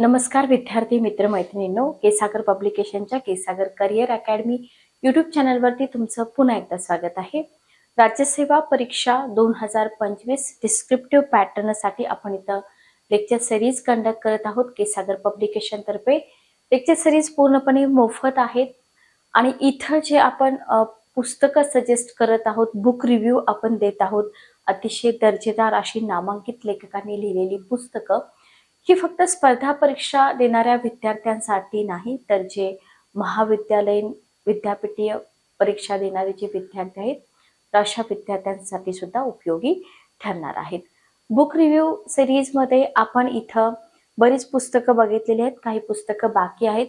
नमस्कार विद्यार्थी मित्र मैत्रिणींनो केसागर पब्लिकेशनच्या केसागर करिअर अकॅडमी युट्यूब चॅनलवरती तुमचं पुन्हा एकदा स्वागत आहे. राज्यसेवा परीक्षा दोन हजार पंचवीस डिस्क्रिप्टिव्ह पॅटर्नसाठी आपण इथं लेक्चर सिरीज कंडक्ट करत आहोत. केसागर पब्लिकेशन तर्फे. लेक्चर सिरीज पूर्णपणे मोफत आहेत. आणि इथं जे आपण पुस्तकं सजेस्ट करत आहोत बुक रिव्ह्यू आपण देत आहोत अतिशय दर्जेदार अशी नामांकित लेखकांनी लिहिलेली पुस्तकं. ही फक्त स्पर्धा परीक्षा देणाऱ्या विद्यार्थ्यांसाठी नाही तर जे महाविद्यालयीन विद्यापीठीय परीक्षा देणारे जे विद्यार्थी आहेत तर अशा विद्यार्थ्यांसाठी सुद्धा उपयोगी ठरणार आहेत. बुक रिव्ह्यू सिरीजमध्ये आपण इथं बरीच पुस्तकं बघितलेली आहेत काही पुस्तकं बाकी आहेत.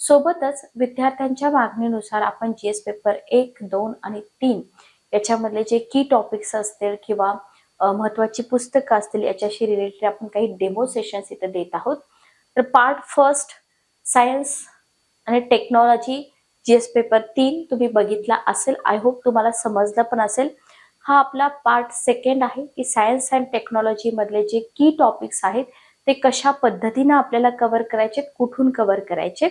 सोबतच विद्यार्थ्यांच्या मागणीनुसार आपण जी एस पेपर एक दोन आणि तीन याच्यामधले जे की टॉपिक्स असतील किंवा महत्वाची पुस्तकं असतील याच्याशी रिलेटेड आपण काही डेमो सेशन्स इथे देत आहोत. तर पार्ट फर्स्ट सायन्स आणि टेक्नॉलॉजी जी एस पेपर तीन तुम्ही बघितला असेल. आय होप तुम्हाला समजलं पण असेल. हा आपला पार्ट सेकंड आहे की सायन्स अँड टेक्नॉलॉजी मधले जे की टॉपिक्स आहेत ते कशा पद्धतीनं आपल्याला कव्हर करायचे कुठून कव्हर करायचे.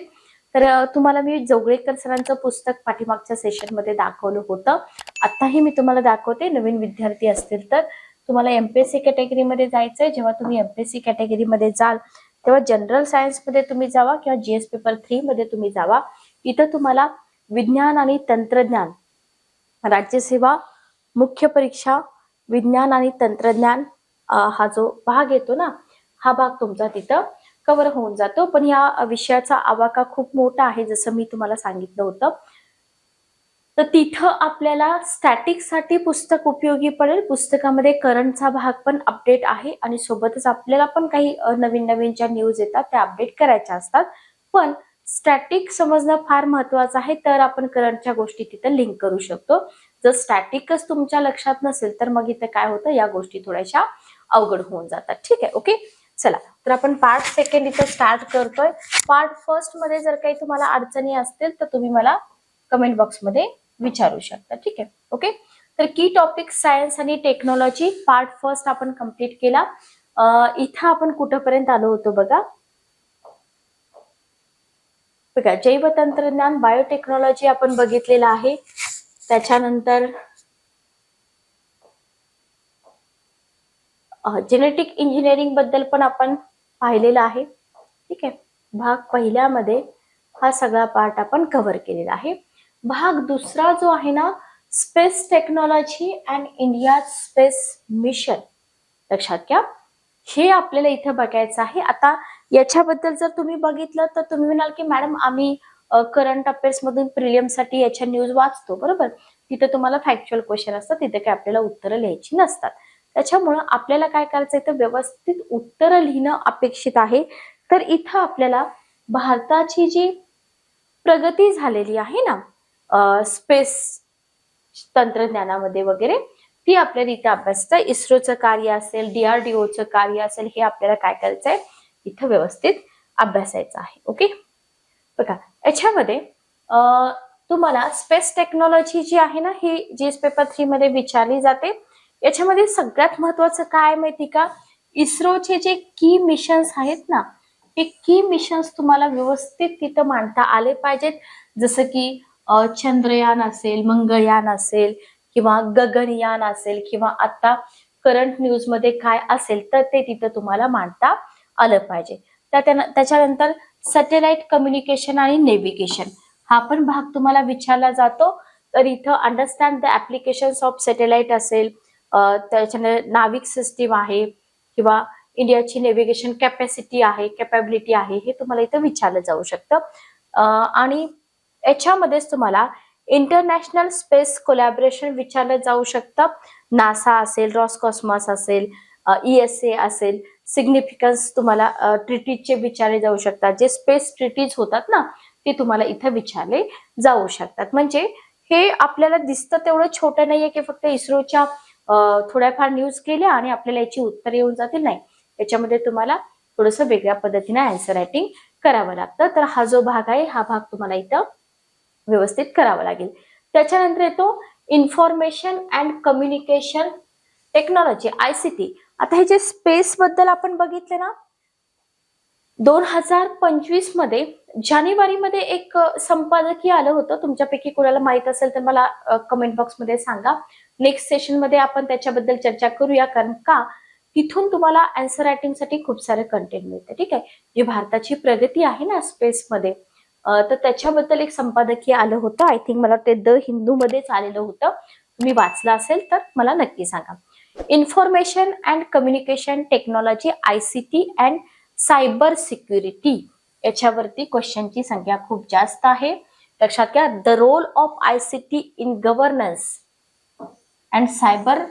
तर तुम्हाला मी जोगळेकर सरांचं पुस्तक पाठीमागच्या सेशनमध्ये दाखवलं होतं. आताही मी तुम्हाला दाखवते. नवीन विद्यार्थी असतील तर तुम्हाला एमपीएससी कॅटेगरीमध्ये जायचंय जेव्हा तुम्ही एमपीएससी कॅटेगरीमध्ये जाल तेव्हा जनरल सायन्समध्ये तुम्ही जावा किंवा जीएस पेपर थ्री मध्ये तुम्ही जावा. इथं तुम्हाला विज्ञान आणि तंत्रज्ञान राज्यसेवा मुख्य परीक्षा विज्ञान आणि तंत्रज्ञान हा जो भाग येतो ना हा भाग तुमचा तिथं कव्हर होऊन जातो. पण या विषयाचा आवाका खूप मोठा आहे जसं मी तुम्हाला सांगितलं होतं. तर तिथं आपल्याला स्टॅटिकसाठी पुस्तक उपयोगी पडेल. पुस्तकामध्ये करंटचा भाग पण अपडेट आहे आणि सोबतच आपल्याला पण काही नवीन नवीन ज्या न्यूज येतात त्या अपडेट करायच्या असतात. पण स्टॅटिक समजणं फार महत्वाचं आहे तर आपण करंटच्या गोष्टी तिथं लिंक करू शकतो. जर स्टॅटिकच तुमच्या लक्षात नसेल तर मग इथं काय होतं? या गोष्टी थोड्याशा अवघड होऊन जातात. ठीक आहे ओके चला तर आपण पार्ट सेकंड इथं स्टार्ट करतोय. पार्ट फर्स्टमध्ये जर काही तुम्हाला अडचणी असतील तर तुम्ही मला कमेंट बॉक्समध्ये विचारू शकता. ठीक आहे? ओके तर की टॉपिक सायन्स आणि टेक्नॉलॉजी पार्ट फर्स्ट आपण कंप्लीट केला. इथं आपण कुठंपर्यंत आलो होतो बघा? बघा जैव तंत्रज्ञान बायोटेक्नॉलॉजी आपण बघितलेलं आहे. त्याच्यानंतर जेनेटिक इंजिनिअरिंगबद्दल पण आपण पाहिलेलं आहे. ठीक आहे? भाग पहिल्यामध्ये हा सगळा पार्ट आपण कव्हर केलेला आहे. भाग दुसरा जो आहे ना space technology and India space mission लक्षात घ्या. हे आपल्याला इथं बघायचं आहे. आता याच्याबद्दल जर तुम्ही बघितलं तर तुम्ही म्हणाल की मॅडम आम्ही करंट अफेअर्स मधून प्रिलियमसाठी याच्या न्यूज वाचतो. बरोबर? तिथे तुम्हाला फॅक्च्युअल क्वेश्चन असतात. तिथे काय आपल्याला उत्तरं लिहायची नसतात. त्याच्यामुळं आपल्याला काय करायचं तर व्यवस्थित उत्तरं लिहिणं अपेक्षित आहे. तर इथं आपल्याला भारताची जी प्रगती झालेली आहे ना स्पेस तंत्रज्ञानामध्ये वगैरे ती आपल्याला इथं अभ्यासाचं इस्रोचं कार्य असेल डीआरडीओचं कार्य असेल हे आपल्याला काय करायचं आहे इथं व्यवस्थित अभ्यासायचं आहे. ओके? बघा याच्यामध्ये तुम्हाला स्पेस टेक्नॉलॉजी जी आहे ना ही जी एस पेपर थ्री मध्ये विचारली जाते. याच्यामध्ये सगळ्यात महत्वाचं काय माहिती का? इस्रोचे जे की मिशन्स आहेत ना ते की मिशन्स तुम्हाला व्यवस्थित तिथं मांडता आले पाहिजेत. जसं की चंद्रयान असेल मंगळयान असेल किंवा गगनयान असेल किंवा आता करंट न्यूजमध्ये काय असेल तर ते तिथं तुम्हाला मांडता आलं पाहिजे. त्यान- त्याच्यानंतर सॅटेलाइट कम्युनिकेशन आणि नेव्हिगेशन हा पण भाग तुम्हाला विचारला जातो. तर इथं understand the applications of satellite असेल त्याच्यानंतर नाविक सिस्टीम आहे किंवा इंडियाची नेव्हिगेशन कॅपॅसिटी आहे कॅपॅबिलिटी आहे हे तुम्हाला इथं विचारलं जाऊ शकतं. आणि याच्यामध्येच तुम्हाला इंटरनॅशनल स्पेस कोलॅबरेशन विचारलं जाऊ शकतं. नासा असेल रॉसकॉस्मॉस असेल ई एस ए असेल सिग्निफिकन्स तुम्हाला ट्रिटीजचे विचारले जाऊ शकतात. जे स्पेस ट्रिटीज होतात ना ते तुम्हाला इथं विचारले जाऊ शकतात. म्हणजे हे आपल्याला दिसतं तेवढं छोटं नाहीये की फक्त इस्रोच्या थोड्याफार न्यूज केल्या आणि आपल्याला याची उत्तर येऊन जातील. नाही. याच्यामध्ये तुम्हाला थोडंसं वेगळ्या पद्धतीने अँसर रायटिंग करावं लागतं. तर हा जो भाग आहे हा भाग तुम्हाला इथं व्यवस्थित करावा लागेल. त्याच्यानंतर येतो information and communication technology ICT आता हे जे स्पेस बद्दल आपण बघितले ना दोन हजार पंचवीसमध्ये जानेवारीमध्ये एक संपादकीय आलं होतं. तुमच्यापैकी कोणाला माहीत असेल तर मला कमेंट बॉक्समध्ये सांगा. नेक्स्ट सेशनमध्ये आपण त्याच्याबद्दल चर्चा करूया. कारण का? तिथून तुम्हाला अँसर रायटिंगसाठी खूप सारे कंटेंट मिळतं. ठीक आहे? जी भारताची प्रगती आहे ना स्पेसमध्ये तर त्याच्याबद्दल एक संपादकीय आलं होतं. आय थिंक मला ते द हिंदू मध्येच आलेलं होतं. तुम्ही वाचलं असेल तर मला नक्की सांगा. Information and communication technology I C T and cyber security याच्यावरती क्वेश्चनची संख्या खूप जास्त आहे. लक्षात घ्या the role of I C T in governance and cyber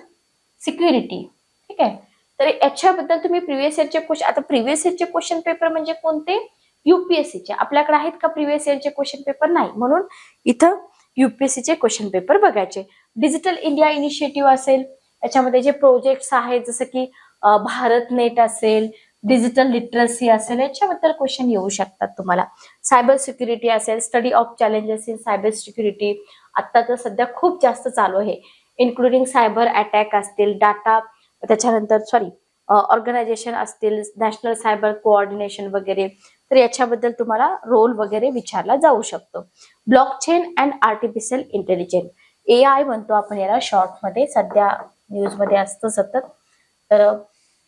security ठीक आहे? तर याच्याबद्दल तुम्ही प्रिव्हियस इयरचे क्वेश्चन आता प्रिव्हियस इयरचे क्वेश्चन पेपर म्हणजे कोणते? युपीएससीचे आपल्याकडे आहेत का प्रिव्हियस इयरचे क्वेश्चन पेपर नाही. म्हणून इथं युपीएससीचे क्वेश्चन पेपर बघायचे. डिजिटल इंडिया इनिशिएटिव्ह असेल याच्यामध्ये जे प्रोजेक्ट्स आहेत जसं की भारत नेट असेल डिजिटल लिटरसी असेल याच्याबद्दल क्वेश्चन येऊ शकतात तुम्हाला. सायबर सिक्युरिटी असेल study of challenges in cyber security आता तर सध्या खूप जास्त चालू आहे. इन्क्लुडिंग सायबर अटॅक असतील डाटा त्याच्यानंतर सॉरी ऑर्गनायझेशन असतील नॅशनल सायबर कोऑर्डिनेशन वगैरे. तर याच्याबद्दल तुम्हाला रोल वगैरे विचारला जाऊ शकतो. Blockchain and artificial intelligence A I म्हणतो आपण याला शॉर्टमध्ये सध्या न्यूजमध्ये असतं सतत. तर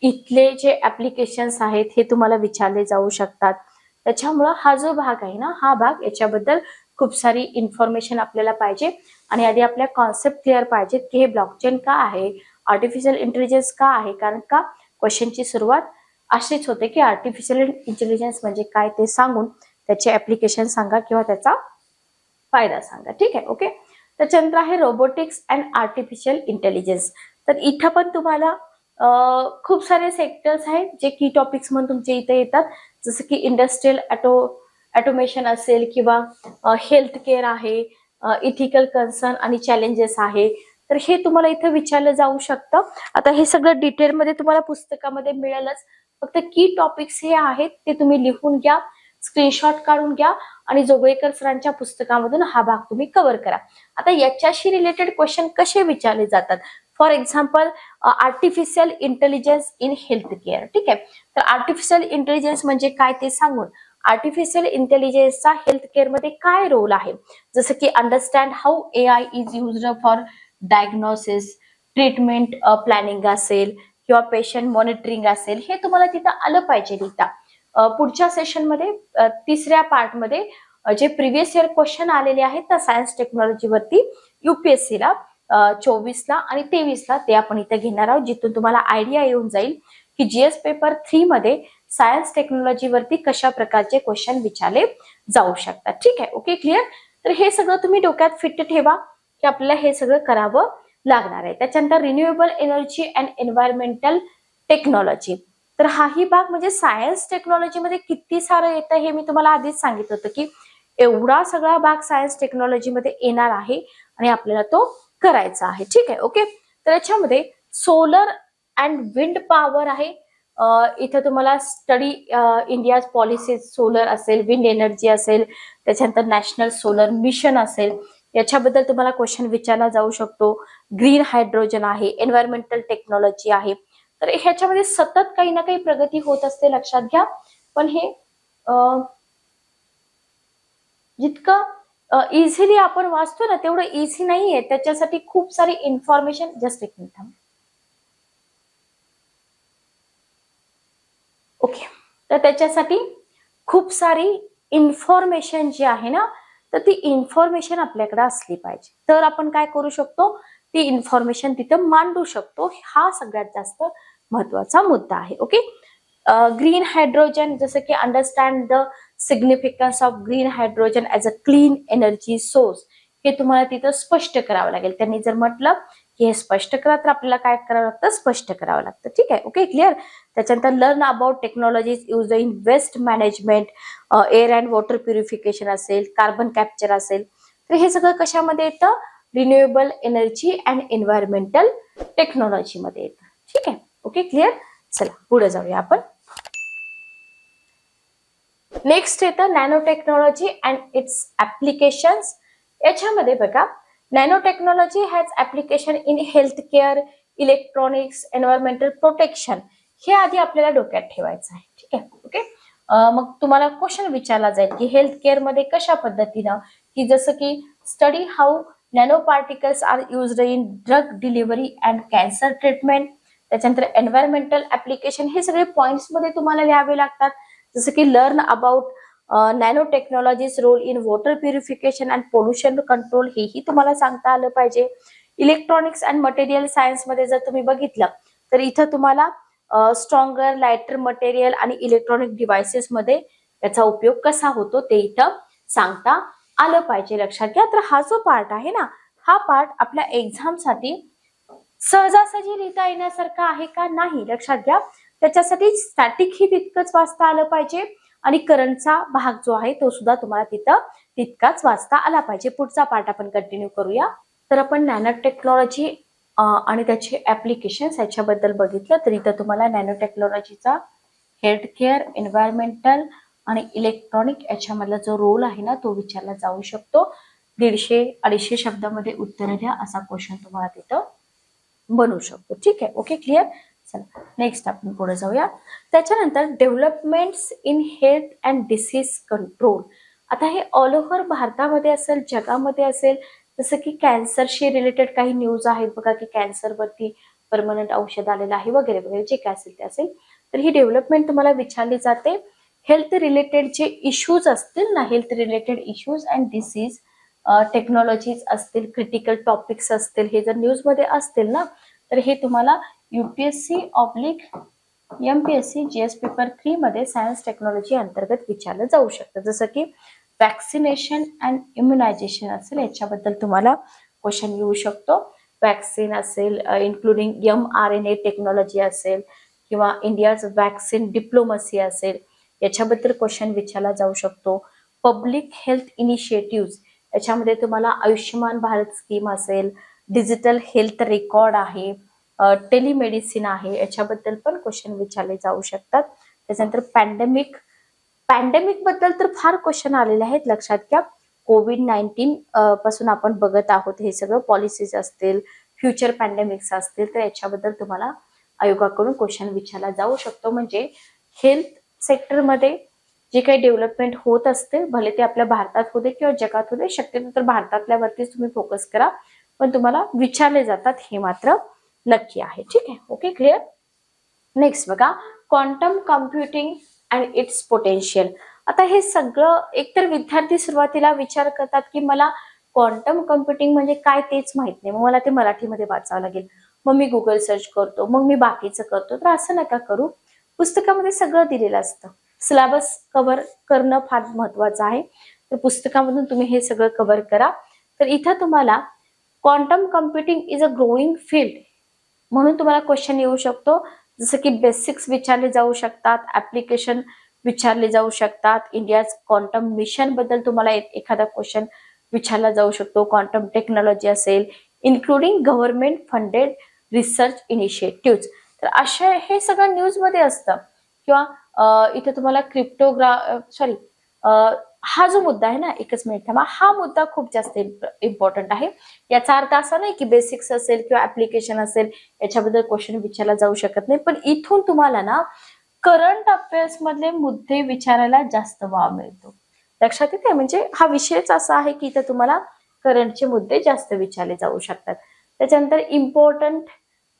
इथले जे ऍप्लिकेशन्स आहेत हे तुम्हाला विचारले जाऊ शकतात. त्याच्यामुळं हा जो भाग आहे ना हा भाग याच्याबद्दल खूप सारी इन्फॉर्मेशन आपल्याला पाहिजे. आणि आधी आपल्या कॉन्सेप्ट क्लिअर पाहिजेत की हे ब्लॉकचेन का आहे? आर्टिफिशियल इंटेलिजन्स का आहे? कारण का? क्वेश्चनची सुरुवात असेच होते की आर्टिफिशियल इंटेलिजन्स म्हणजे काय ते सांगून त्याचे ऍप्लिकेशन सांगा किंवा त्याचा फायदा सांगा. ठीक आहे ओके त्याच्यानंतर आहे रोबोटिक्स अँड आर्टिफिशियल इंटेलिजन्स तर इथं पण तुम्हाला खूप सारे सेक्टर्स आहेत जे की टॉपिक्स म्हणून तुमच्या इथे येतात. जसं की इंडस्ट्रियल ॲटो ॲटोमेशन असेल किंवा हेल्थ केअर आहे इथिकल कन्सर्न आणि चॅलेंजेस आहे. तर हे तुम्हाला इथं विचारलं जाऊ शकतं. आता हे सगळं डिटेलमध्ये तुम्हाला पुस्तकामध्ये मिळेलच. फक्त की टॉपिक्स हे आहेत ते तुम्ही लिहून घ्या स्क्रीनशॉट काढून घ्या आणि जोगळेकर सरांच्या पुस्तकामधून हा भाग तुम्ही कव्हर करा. आता याच्याशी रिलेटेड क्वेश्चन कसे विचारले जातात? For example artificial intelligence in health care ठीक आहे? तर आर्टिफिशियल इंटेलिजन्स म्हणजे काय ते सांगून आर्टिफिशियल इंटेलिजन्सचा हेल्थ केअरमध्ये काय रोल आहे? जसं की understand how A I is used for diagnosis treatment planning असेल किंवा पेशंट मॉनिटरिंग असेल हे तुम्हाला तिथं आलं पाहिजे लिहिता पुढच्या सेशनमध्ये तिसऱ्या पार्टमध्ये जे प्रिव्हियस इयर क्वेश्चन आलेले आहेत त्या सायन्स टेक्नॉलॉजीवरती युपीएससीला चोवीसला आणि तेवीसला ते आपण इथे घेणार आहोत जिथून तुम्हाला आयडिया येऊन जाईल की जीएस पेपर थ्री मध्ये सायन्स टेक्नॉलॉजीवरती कशा प्रकारचे क्वेश्चन विचारले जाऊ शकतात. ठीक आहे? ओके क्लिअर तर हे सगळं तुम्ही डोक्यात फिट ठेवा की आपल्याला हे सगळं करावं लागणार आहे. त्याच्यानंतर renewable energy and environmental technology तर हाही भाग म्हणजे सायन्स टेक्नॉलॉजीमध्ये किती सारं येतं हे मी तुम्हाला आधीच सांगितलं होतं की एवढा सगळा भाग सायन्स टेक्नॉलॉजीमध्ये येणार आहे आणि आपल्याला तो करायचा आहे. ठीक आहे ओके तर याच्यामध्ये सोलर अँड विंड पॉवर आहे. इथं तुम्हाला स्टडी इंडिया पॉलिसी सोलर असेल विंड एनर्जी असेल त्याच्यानंतर नॅशनल सोलर मिशन असेल. याच्याबद्दल तुम्हाला क्वेश्चन विचारला जाऊ शकतो. ग्रीन हायड्रोजन आहे एन्व्हायरमेंटल टेक्नॉलॉजी आहे. तर ह्याच्यामध्ये सतत काही ना काही प्रगती होत असते लक्षात घ्या. पण हे जितकं इझिली आपण वाचतो ना तेवढं इझी नाहीये. त्याच्यासाठी खूप सारी इन्फॉर्मेशन जस्ट एक मिनिट थांब. ओके तर त्याच्यासाठी खूप सारी इन्फॉर्मेशन जी आहे ना तर ती इन्फॉर्मेशन आपल्याकडे असली पाहिजे. तर आपण काय करू शकतो? ती इन्फॉर्मेशन तिथं मांडू शकतो. हा सगळ्यात जास्त महत्त्वाचा मुद्दा आहे. ओके ग्रीन हायड्रोजन जसं की understand the significance of green hydrogen as a clean energy source हे तुम्हाला तिथं स्पष्ट करावं लागेल. त्यांनी जर म्हटलं हे स्पष्ट करा तर आपल्याला काय करावं लागतं? स्पष्ट करावं लागतं. ठीक आहे? ओके क्लिअर त्याच्यानंतर learn about technologies use in waste management air and water purification असेल कार्बन कॅप्चर असेल. तर हे सगळं कशामध्ये येतं? रिन्युएबल एनर्जी अँड एन्व्हायरमेंटल टेक्नॉलॉजीमध्ये येतं. ठीक आहे? ओके क्लिअर चला पुढे जाऊया आपण. नेक्स्ट येतं nano technology and its applications याच्यामध्ये बघा nano technology has application in health care electronics environmental protection हे आधी आपल्याला डोक्यात ठेवायचं आहे. ठीक आहे? ओके मग तुम्हाला क्वेश्चन विचारला जाईल की हेल्थ केअरमध्ये कशा पद्धतीनं की जसं की study how nano particles are used in drug delivery and cancer treatment त्याच्यानंतर एन्व्हायरमेंटल ऍप्लिकेशन हे सगळे पॉईंट्समध्ये तुम्हाला लिहावे लागतात. जसं की learn about nano technology's role in water purification and pollution control हेही तुम्हाला सांगता आलं पाहिजे. इलेक्ट्रॉनिक्स अँड मटेरियल सायन्समध्ये जर तुम्ही बघितलं तर इथं तुम्हाला स्ट्रॉंगर लायटर मटेरियल आणि इलेक्ट्रॉनिक डिव्हायसेस मध्ये याचा उपयोग कसा होतो ते इथं सांगता आलं पाहिजे. लक्षात घ्या. तर हा जो पार्ट आहे ना हा पार्ट आपल्या एक्झामसाठी सहजासहजी लिहिता येण्यासारखा आहे का नाही? लक्षात घ्या. त्याच्यासाठी स्टॅटिक ही तितकंच वाचता आलं पाहिजे. आणि करंटचा भाग जो आहे तो सुद्धा तुम्हाला तिथं तितकाच वाचता आला पाहिजे. पुढचा पार्ट आपण कंटिन्यू करूया. तर आपण नॅनो टेक्नॉलॉजी आणि त्याचे ऍप्लिकेशन्स याच्याबद्दल बघितलं. तर इथं तुम्हाला नॅनो टेक्नॉलॉजीचा हेल्थ केअर एन्व्हायरमेंटल आणि इलेक्ट्रॉनिक याच्यामधला जो रोल आहे ना तो विचारला जाऊ शकतो. दीडशे अडीचशे शब्दामध्ये उत्तर द्या असा क्वेश्चन तुम्हाला तिथं बनवू शकतो. ठीक आहे? ओके क्लिअर चला नेक्स्ट आपण पुढे जाऊया. त्याच्यानंतर developments in health and disease control आता हे ऑल ओव्हर भारतामध्ये असेल जगामध्ये असेल जसं की कॅन्सरशी रिलेटेड काही न्यूज आहेत बघा की कॅन्सरवरती परमनंट औषध आलेलं आहे वगैरे वगैरे जे काय असेल ते असेल. तर ही डेव्हलपमेंट तुम्हाला विचारली जाते. हेल्थ रिलेटेड जे इश्यूज असतील ना health related issues and disease technologies असतील क्रिटिकल टॉपिक्स असतील हे जर न्यूजमध्ये असतील ना तर हे तुम्हाला U P S C oblique M B S C G S paper three मध्ये सायन्स टेक्नॉलॉजी अंतर्गत विचारलं जाऊ शकतं. जसं की वॅक्सिनेशन अँड इम्युनायझेशन असेल याच्याबद्दल तुम्हाला क्वेश्चन येऊ शकतो. वॅक्सिन असेल including M R N A technology असेल किंवा इंडियाज वॅक्सिन डिप्लोमसी असेल याच्याबद्दल क्वेश्चन विचारला जाऊ शकतो. पब्लिक हेल्थ इनिशिएटिव्ह याच्यामध्ये तुम्हाला आयुष्यमान भारत स्कीम असेल डिजिटल हेल्थ रेकॉर्ड आहे. टेलिमेडिसिन आहे. याच्याबद्दल पण क्वेश्चन विचारले जाऊ शकतात. त्याच्यानंतर पॅन्डेमिक पॅन्डेमिकबद्दल तर फार क्वेश्चन आलेले आहेत लक्षात घ्या. कोविड नाईन्टीन पासून आपण बघत आहोत. हे सगळं पॉलिसीज असतील फ्युचर पॅन्डेमिक्स असतील तर याच्याबद्दल तुम्हाला आयोगाकडून क्वेश्चन विचारला जाऊ शकतो. म्हणजे हेल्थ सेक्टरमध्ये जे काही डेव्हलपमेंट होत असते भले ते आपल्या भारतात होते किंवा जगात होते शक्यतो तर भारतातल्यावरतीच तुम्ही फोकस करा. पण तुम्हाला विचारले जातात हे मात्र. नक्की आहे. ठीक आहे? ओके क्लिअर नेक्स्ट बघा. Quantum computing and its potential आता हे सगळं एकतर विद्यार्थी सुरुवातीला विचार करतात की मला क्वांटम कम्प्युटिंग म्हणजे काय तेच माहीत नाही. मग मला ते मराठीमध्ये वाचावं लागेल. मग मी गुगल सर्च करतो. मग मी बाकीचं करतो. तर असं नका करू. पुस्तकामध्ये सगळं दिलेलं असतं. सिलेबस कव्हर करणं फार महत्वाचं आहे. तर पुस्तकामधून तुम्ही हे सगळं कव्हर करा. तर इथं तुम्हाला quantum computing is a growing field म्हणून तुम्हाला क्वेश्चन येऊ शकतो. जसं की बेसिक्स विचारले जाऊ शकतात ऍप्लिकेशन विचारले जाऊ शकतात. इंडियाज क्वांटम मिशनबद्दल तुम्हाला एखादा क्वेश्चन विचारला जाऊ शकतो. क्वांटम टेक्नॉलॉजी असेल including government funded research initiative तर अशा हे सगळं न्यूजमध्ये असतं. किंवा इथे तुम्हाला क्रिप्टोग्रा सॉरी हा जो मुद्दा आहे ना एकच मिनिट थांबा. हा मुद्दा खूप जास्त इम्पॉर्टंट आहे. याचा अर्थ असा नाही की बेसिक्स असेल किंवा ऍप्लिकेशन असेल याच्याबद्दल क्वेश्चन विचारला जाऊ शकत नाही. पण इथून तुम्हाला ना करंट अफेअर्स मधले मुद्दे विचारायला जास्त वाव मिळतो. लक्षात येते म्हणजे हा विषयच असा आहे की इथं तुम्हाला करंटचे मुद्दे जास्त विचारले जाऊ शकतात. त्याच्यानंतर इम्पॉर्टंट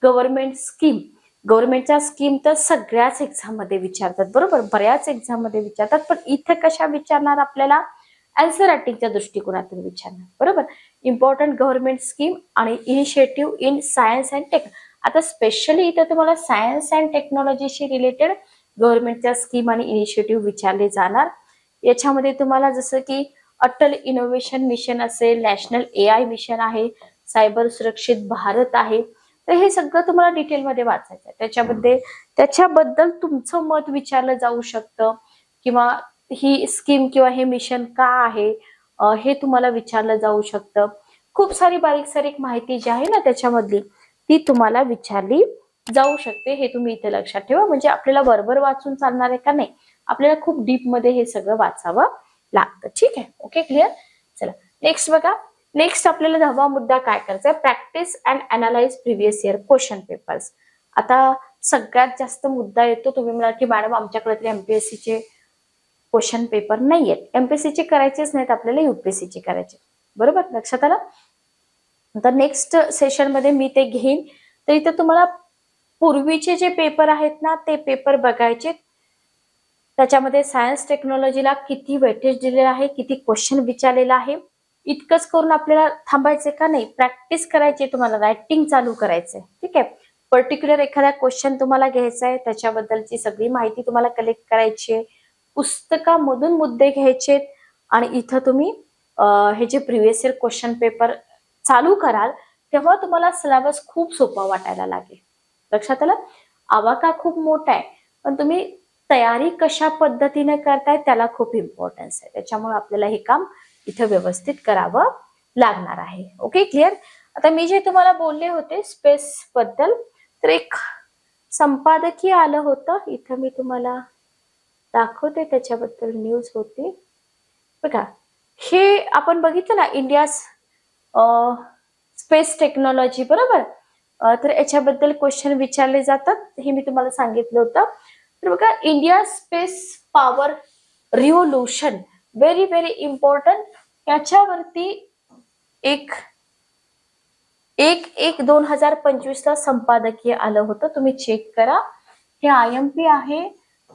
गव्हर्नमेंट स्कीम गव्हर्नमेंटच्या स्कीम तर सगळ्याच एक्झाममध्ये विचारतात बरोबर? बऱ्याच एक्झाममध्ये विचारतात पण इथे कशा विचारणार आपल्याला? अँसर रायटिंगच्या दृष्टिकोनातून विचारणार बरोबर? इम्पॉर्टंट गव्हर्नमेंट स्कीम आणि initiative in science and tech आता स्पेशली इथं तुम्हाला सायन्स अँड टेक्नॉलॉजीशी रिलेटेड गव्हर्नमेंटच्या स्कीम आणि इनिशिएटिव्ह विचारले जाणार. याच्यामध्ये तुम्हाला जसं की अटल इनोव्हेशन मिशन असेल नॅशनल ए आय मिशन आहे सायबर सुरक्षित भारत आहे तर हे सगळं तुम्हाला डिटेलमध्ये वाचायचं आहे त्याच्यामध्ये त्याच्याबद्दल तुमचं मत विचारलं जाऊ शकतं किंवा ही स्कीम किंवा हे मिशन का आहे हे तुम्हाला विचारलं जाऊ शकतं. खूप सारी बारीक सारीक माहिती जी आहे ना त्याच्यामधली ती तुम्हाला विचारली जाऊ शकते हे तुम्ही इथे लक्षात ठेवा. म्हणजे आपल्याला बरोबर वाचून चालणार आहे का नाही आपल्याला खूप डीपमध्ये हे सगळं वाचावं लागतं. ठीक आहे? ओके? क्लिअर? चला. नेक्स्ट बघा. नेक्स्ट आपल्याला दहावा मुद्दा काय करायचा आहे? Practice and analyse previous year question papers आता सगळ्यात जास्त मुद्दा येतो तुम्ही म्हणाल की मॅडम आमच्याकडे तरी एमपीएससीचे क्वेश्चन पेपर नाही आहेत एमपीएससीचे करायचेच नाहीत आपल्याला युपीएससीचे करायचे बरोबर? लक्षात आलं? तर नेक्स्ट सेशनमध्ये मी ते घेईन. तर इथं तुम्हाला पूर्वीचे जे पेपर आहेत ना ते पेपर बघायचे त्याच्यामध्ये सायन्स टेक्नॉलॉजीला किती वेटेज दिलेलं आहे किती क्वेश्चन विचारलेला आहे. इतकंच करून आपल्याला थांबायचंय का नाही? प्रॅक्टिस करायची तुम्हाला रायटिंग चालू करायचंय. ठीक आहे? पर्टिक्युलर एखादा क्वेश्चन तुम्हाला घ्यायचा आहे त्याच्याबद्दलची सगळी माहिती तुम्हाला कलेक्ट करायची आहे पुस्तकामधून मुद्दे घ्यायचे आणि इथं तुम्ही हे जे प्रिव्हियस इयर क्वेश्चन पेपर चालू कराल तेव्हा तुम्हाला सिलेबस खूप सोपा वाटायला लागेल. लक्षात आलं? आवाका खूप मोठा आहे पण तुम्ही तयारी कशा पद्धतीने करताय त्याला खूप इम्पॉर्टन्स आहे. त्याच्यामुळे आपल्याला हे काम इथं व्यवस्थित करावं लागणार आहे. ओके क्लिअर आता मी जे तुम्हाला बोलले होते स्पेस बद्दल तर एक संपादकीय आलं होतं. इथं मी तुम्हाला दाखवते त्याच्याबद्दल न्यूज होती. बघा हे आपण बघितलं ना इंडिया स्पेस टेक्नॉलॉजी बरोबर? तर याच्याबद्दल क्वेश्चन विचारले जातात हे मी तुम्हाला सांगितलं होतं. तर बघा India space power revolution very very important याच्यावरती एक एक एक दोन हजार पंचवीस ला संपादकीय आलं होतं. तुम्ही चेक करा. हे आय एम पी आहे.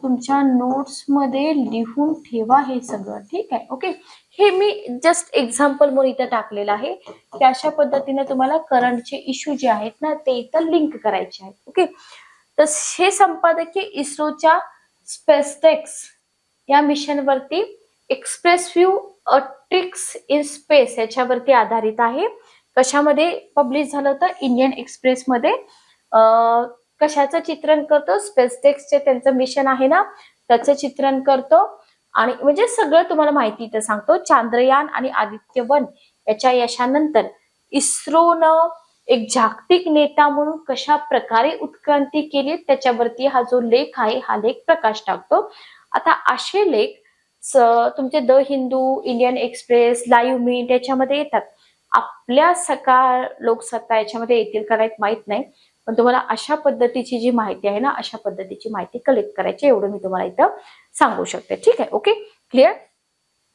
तुमच्या नोट्समध्ये लिहून ठेवा हे सगळं. ठीक आहे? ओके हे मी जस्ट एक्झाम्पल म्हणून इथं टाकलेलं आहे. की अशा पद्धतीने तुम्हाला करंटचे इश्यू जे आहेत ना ते इथं लिंक करायचे आहेत. ओके तर हे संपादकीय इस्रोच्या स्पेसटेक्स या मिशनवरती express view a tricks in space याच्यावरती आधारित आहे. कशामध्ये पब्लिश झालं होतं? इंडियन एक्सप्रेसमध्ये कशाचं चित्रण करतो? स्पेसटेक्सचे त्यांचं मिशन आहे ना? त्याचं चित्रण करतो. आणि म्हणजे सगळं तुम्हाला माहिती इथं सांगतो. चांद्रयान आणि आदित्य वन याच्या यशानंतर इस्रोनं एक जागतिक नेता म्हणून कशा प्रकारे उत्क्रांती केली त्याच्यावरती हा जो लेख आहे हा लेख प्रकाश टाकतो. आता असे लेख तुमचे the Hindu Indian Express live mint याच्यामध्ये येतात. आपल्या सकाळ लोकसत्ता याच्यामध्ये येतील का नाहीत माहीत नाही. पण तुम्हाला अशा पद्धतीची जी माहिती आहे ना अशा पद्धतीची माहिती कलेक्ट करायची एवढं मी तुम्हाला इथं सांगू शकते. ठीक आहे? ओके क्लिअर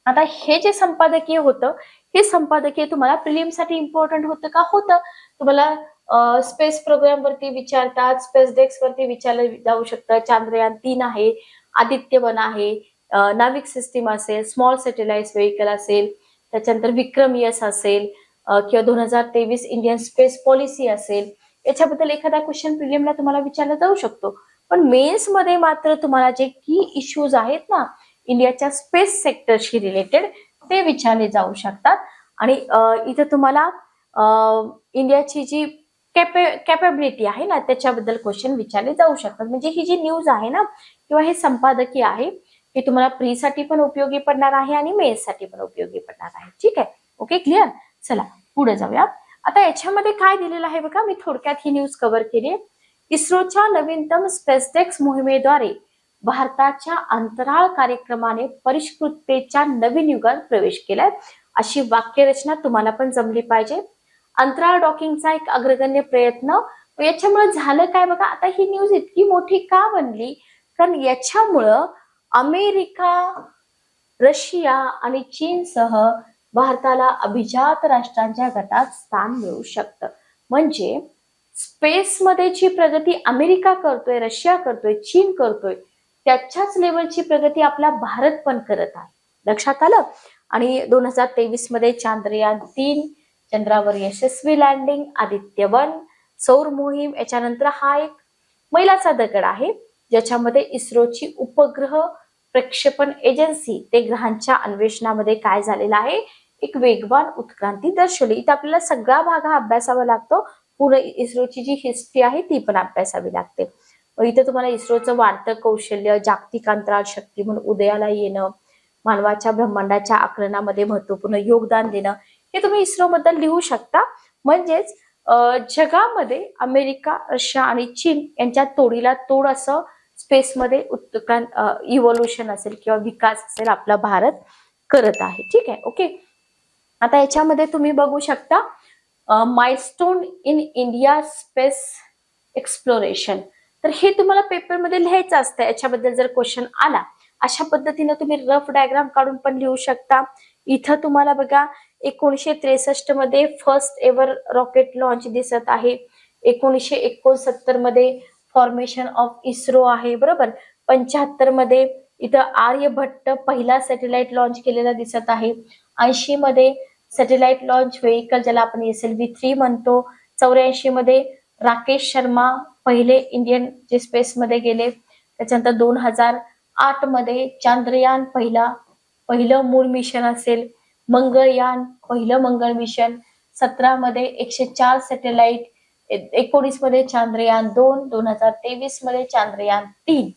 आता हे जे संपादकीय होतं हे संपादकीय तुम्हाला प्रिलिमसाठी इम्पॉर्टंट होतं का होतं? तुम्हाला स्पेस प्रोग्राम वरती विचारतात स्पेस डेस्क वरती विचारलं जाऊ शकतं. चांद्रयान तीन आहे आदित्य वन आहे नाविक सिस्टीम असेल स्मॉल सॅटेलाइट व्हेकल असेल त्याच्यानंतर विक्रम यस असेल किंवा दोन हजार तेवीस इंडियन स्पेस पॉलिसी असेल याच्याबद्दल एखादा क्वेश्चन प्रिलियमला तुम्हाला विचारला जाऊ शकतो. पण मेन्समध्ये मात्र तुम्हाला जे की इश्यूज आहेत ना इंडियाच्या स्पेस सेक्टरशी रिलेटेड ते विचारले जाऊ शकतात. आणि इथं तुम्हाला इंडियाची जी कॅपे कॅपेबिलिटी आहे ना त्याच्याबद्दल क्वेश्चन विचारले जाऊ शकतात. म्हणजे ही जी न्यूज आहे ना किंवा हे संपादकीय आहे हे तुम्हाला प्री साठी पण उपयोगी पडणार आहे आणि मेन्ससाठी पण उपयोगी पडणार आहे. ठीक आहे? ओके क्लिअर चला पुढे जाऊया. आता याच्यामध्ये काय दिलेलं आहे बघा? मी थोडक्यात ही न्यूज कव्हर केली इस्रोच्या नवीनतम स्पेसटेक्स मोहिमेद्वारे भारताच्या अंतराळ कार्यक्रमाने परिष्कृततेच्या नवीन युगात प्रवेश केलाय. अशी वाक्यरचना तुम्हाला पण जमली पाहिजे. अंतराळ डॉकिंगचा एक अग्रगण्य प्रयत्न. याच्यामुळे झालं काय बघा? आता ही न्यूज इतकी मोठी का बनली? कारण याच्यामुळं अमेरिका रशिया आणि चीनसह भारताला अभिजात राष्ट्रांच्या गटात स्थान मिळू शकतं. म्हणजे स्पेसमध्ये जी प्रगती अमेरिका करतोय रशिया करतोय चीन करतोय त्याच्याच लेवलची प्रगती आपला भारत पण करत आहे. लक्षात आलं? आणि दोन हजार तेवीसमध्ये चांद्रयान तीन चंद्रावर यशस्वी लँडिंग आदित्य वन सौर मोहीम याच्यानंतर हा एक मैलाचा दगड आहे ज्याच्यामध्ये इस्रोची उपग्रह प्रक्षेपण एजन्सी ते ग्रहांच्या अन्वेषणामध्ये काय झालेलं आहे? एक वेगवान उत्क्रांती दर्शवली. इथं आपल्याला सगळा भाग हा अभ्यासावा लागतो. पूर्ण इस्रोची जी हिस्ट्री आहे ती पण अभ्यासावी लागते. इथे इथं तुम्हाला इस्रोचं वाढतं कौशल्य जागतिक अंतराळ शक्ती म्हणून उदयाला येणं मानवाच्या ब्रह्मांडाच्या आकलनामध्ये महत्त्वपूर्ण योगदान देणं हे तुम्ही इस्रो बद्दल लिहू शकता. म्हणजेच जगामध्ये अमेरिका रशिया आणि चीन यांच्या तोडीला तोड असं स्पेसमध्ये उत्क्रांत इव्होल्युशन असेल किंवा विकास असेल आपला भारत करत आहे. ठीक आहे? ओके आता याच्यामध्ये तुम्ही बघू शकता milestone in India space exploration तर हे तुम्हाला पेपरमध्ये लिहायचं असतं. याच्याबद्दल जर क्वेश्चन आला अशा पद्धतीनं तुम्ही रफ डायग्राम काढून पण लिहू शकता. इथं तुम्हाला बघा एकोणीशे त्रेसष्टमध्ये फर्स्ट एव्हर रॉकेट लॉन्च दिसत आहे. एकोणीशे एकोणसत्तरमध्ये फॉर्मेशन ऑफ इस्रो आहे बरोबर? पंच्याहत्तरमध्ये इथं आर्यभट्ट पहिला सॅटेलाइट लॉन्च केलेला दिसत आहे. ऐंशी मध्ये सॅटेलाइट लॉन्च व्हेकल ज्याला आपण एस एल व्ही थ्री म्हणतो चौऱ्याऐंशी मध्ये राकेश शर्मा पहिले इंडियन जे स्पेस मध्ये गेले. त्याच्यानंतर दोन हजार आठमध्ये चांद्रयान पहिला पहिलं मूळ मिशन असेल. मंगळयान पहिलं मंगळ मिशन सतरा मध्ये एकशे चार सॅटेलाइट एकोणीसमध्ये चांद्रयान दोन दोन हजार तेवीसमध्ये चांद्रयान तीन.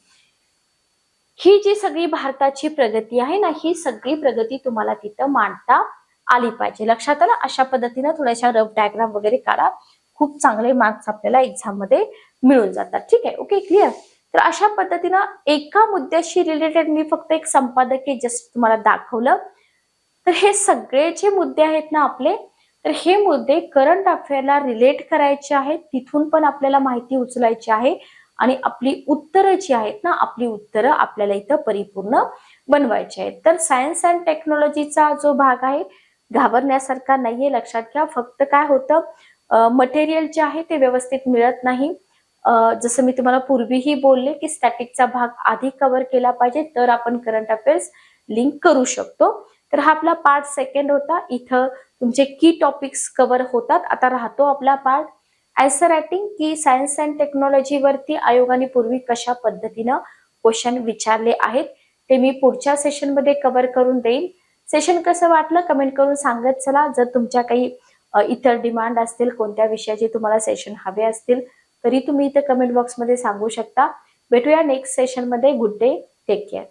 ही जी सगळी भारताची प्रगती आहे ना ही सगळी प्रगती तुम्हाला तिथं मांडता आली पाहिजे. लक्षात आलं? अशा पद्धतीनं थोड्याशा रफ डायग्राम वगैरे काढा. खूप चांगले मार्क्स आपल्याला एक्झाममध्ये मिळून जातात. ठीक आहे? ओके क्लिअर तर अशा पद्धतीनं एका मुद्द्याशी रिलेटेड मी फक्त एक संपादकीय जस्ट तुम्हाला दाखवलं. तर हे सगळे जे मुद्दे आहेत ना आपले तर हे मुद्दे करंट अफेअरला रिलेट करायचे आहेत. तिथून पण आपल्याला माहिती उचलायची आहे. आणि आपली उत्तरं जी आहेत ना आपली उत्तरं आपल्याला इथं परिपूर्ण बनवायची आहेत. तर सायन्स अँड टेक्नॉलॉजीचा जो भाग आहे घाबरण्यासारखा नाहीये लक्षात घ्या. फक्त काय होतं मटेरियल जे आहे ते व्यवस्थित मिळत नाही. जसं मी तुम्हाला पूर्वीही बोलले की स्टॅटिकचा भाग आधी कव्हर केला पाहिजे तर आपण करंट अफेअर्स लिंक करू शकतो. तर हा आपला पार्ट सेकंड होता. इथं तुमचे की टॉपिक्स कव्हर होतात. आता राहतो आपला पार्ट आन्सर रायटिंग की सायन्स अँड टेक्नॉलॉजीवरती आयोगाने पूर्वी कशा पद्धतीनं क्वेश्चन विचारले आहेत ते मी पुढच्या सेशनमध्ये कव्हर करून देईन. सेशन कसं वाटलं? कमेंट करून सांगत चला. जर तुमच्या काही इतर डिमांड असतील कोणत्या विषयाचे तुम्हाला सेशन हवे असतील तरी तुम्ही इथं कमेंट बॉक्समध्ये सांगू शकता. भेटूया नेक्स्ट सेशनमध्ये गुड डे टेक केअर